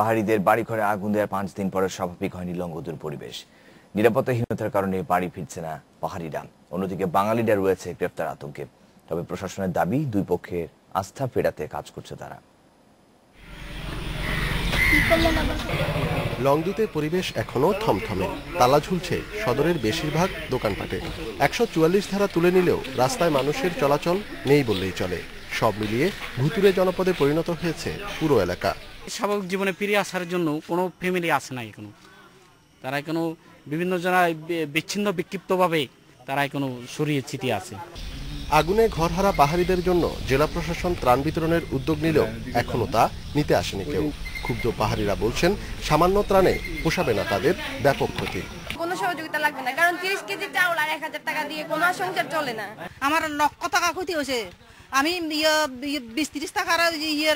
পাহাড়িদের বাড়িঘরে আগুন দেওয়ার পাঁচ দিন পরে স্বাভাবিক হয়নি লঙ্গদুর পরিবেশ। নিরাপত্তাহীনতার কারণে বাড়ি ফিরছে না পাহাড়িরা। অন্যদিকে বাঙালিরা রয়েছে গ্রেপ্তার আতঙ্কে। তবে প্রশাসনের দাবি, দুই পক্ষের আস্থা ফেরাতে কাজ করছে তারা। লংদুতে পরিবেশ এখনও থমথমে। তালা ঝুলছে সদরের বেশিরভাগ দোকানপাটে। একশো চুয়াল্লিশ ধারা তুলে নিলেও রাস্তায় মানুষের চলাচল নেই বললেই চলে। সব মিলিয়ে ভুতুরে জনপদে পরিণত হয়েছে পুরো এলাকা। স্বাভাবিক জীবনে ফিরে আসার জন্য কোনো ফ্যামিলি আসে না এখনও। তারা এখনও বিভিন্ন জনায় বিচ্ছিন্ন বিক্ষিপ্তভাবে তারা এখনও সরিয়ে ছিটিয়ে আছে। আগুনে ঘরহারা পাহাড়িদের জন্য জেলা প্রশাসন ত্রাণ বিতরণের উদ্যোগ নিলেও এখনও তা নিতে আসেনি কেউ। ক্ষুব্ধ পাহাড়িরা বলছেন সামান্য ত্রাণে পোষাবে না তাদের ব্যাপক ক্ষতি। কোনো সহযোগিতা লাগবে না কারণ তিরিশ কেজি চাউল আর এক হাজার টাকা দিয়ে কোনো সংসার চলে না। আমার লক্ষ টাকা ক্ষতি হয়েছে। আমি ইয়ে ইয়ে বিশ তিরিশ টাকার ইয়ে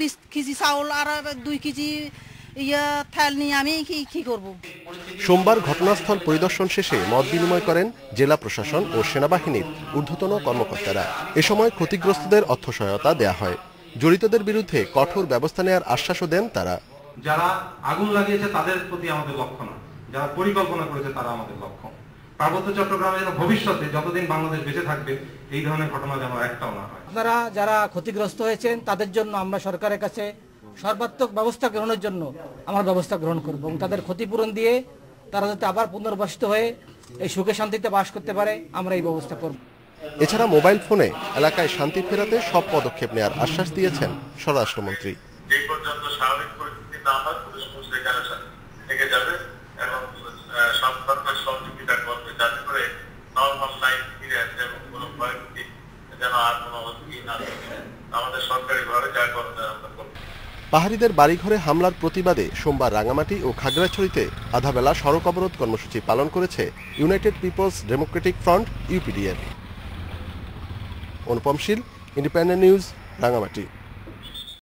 বিশ কেজি চাউল আর দুই কেজি ইয়ে থাল নিয়ে আমি কি কি করব? সোমবার ঘটনাস্থল পরিদর্শন শেষে মত বিনিময় করেন জেলা প্রশাসন ও সেনাবাহিনীর ঊর্ধ্বতন কর্মকর্তারা। এ সময় ক্ষতিগ্রস্তদের অর্থ সহায়তা দেয়া হয়। জড়িতদের বিরুদ্ধে কঠোর ব্যবস্থা নেওয়ার আশ্বাসও দেন তারা। যারা আগুন লাগিয়েছে তাদের প্রতি আমাদের লক্ষ্য না। যারা পরিকল্পনা করেছে তারা আমাদের লক্ষ্য। পার্বত্য চট্টগ্রামে যেন ভবিষ্যতে যতদিন বাংলাদেশ বেঁচে থাকবে এই ধরনের ঘটনা যেন একটাও না হয়। আপনারা যারা ক্ষতিগ্রস্ত হয়েছেন তাদের জন্য আমরা সরকারের কাছে সর্বাত্মক ব্যবস্থা গ্রহণের জন্য আমরা ব্যবস্থা গ্রহণ করব এবং তাদের ক্ষতিপূরণ দিয়ে তারা যাতে আবার পুনর্বাসিত হয়ে এই সুখে শান্তিতে বাস করতে পারে আমরা এই ব্যবস্থা করব। এছাড়া মোবাইল ফোনে এলাকায় শান্তি ফেরাতে সব পদক্ষেপ নেওয়ার আশ্বাস দিয়েছেন স্বরাষ্ট্রমন্ত্রী। এই পর্যন্ত স্বাভাবিক পরিস্থিতি না হয় পুলিশ থেকে যাবে এবং আহ, সব ধরনের সহযোগিতা করবে যাতে করে পাহাড়িদের বাড়িঘরে হামলার প্রতিবাদে সোমবার রাঙামাটি ও খাগড়াছড়িতে আধাবেলা সড়ক অবরোধ কর্মসূচি পালন করেছে united people's democratic front UPDF Anupam Shil, independent news, Rangamati.